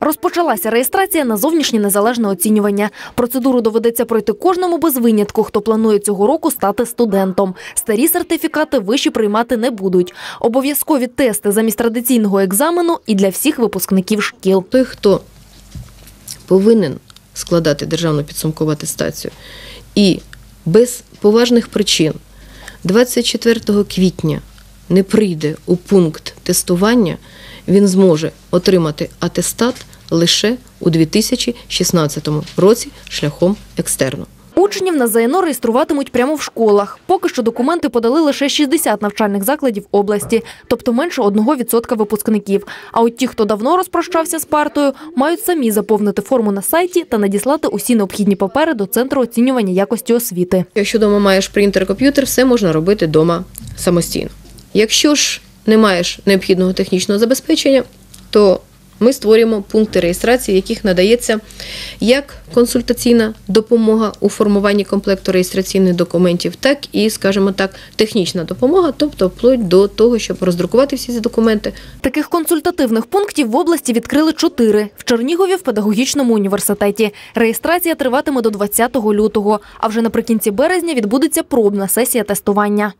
Розпочалася реєстрація на зовнішнє незалежне оцінювання. Процедуру доведеться пройти кожному без винятку, хто планує цього року стати студентом. Старі сертифікати виші приймати не будуть. Обов'язкові тести замість традиційного екзамену і для всіх випускників шкіл. Той, хто повинен складати державну підсумкову атестацію і без поважних причин 24 квітня не прийде у пункт тестування, він зможе отримати атестат лише у 2016 році шляхом екстерну. Учнів на ЗНО реєструватимуть прямо в школах. Поки що документи подали лише 60 навчальних закладів області, тобто менше 1% випускників. А от ті, хто давно розпрощався з партою, мають самі заповнити форму на сайті та надіслати усі необхідні папери до центру оцінювання якості освіти. Якщо вдома маєш принтер, комп'ютер, все можна робити вдома самостійно. Якщо ж не маєш необхідного технічного забезпечення, то ми створюємо пункти реєстрації, яких надається як консультаційна допомога у формуванні комплекту реєстраційних документів, так і, скажімо так, технічна допомога, тобто вплоть до того, щоб роздрукувати всі ці документи, Таких консультативних пунктів в області відкрили чотири – в Чернігові в педагогічному університеті. Реєстрація триватиме до 20 лютого, а вже наприкінці березня відбудеться пробна сесія тестування.